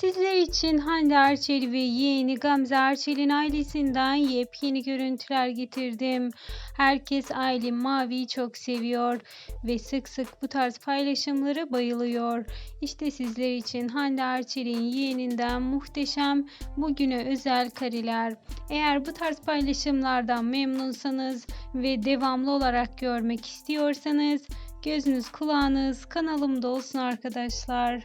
Sizler için Hande Erçel ve yeğeni Gamze Erçel'in ailesinden yepyeni görüntüler getirdim. Herkes Aylin Mavi'yi çok seviyor ve sık sık bu tarz paylaşımlara bayılıyor. İşte sizler için Hande Erçel'in yeğeninden muhteşem bugüne özel kareler. Eğer bu tarz paylaşımlardan memnunsanız ve devamlı olarak görmek istiyorsanız gözünüz kulağınız kanalımda olsun arkadaşlar.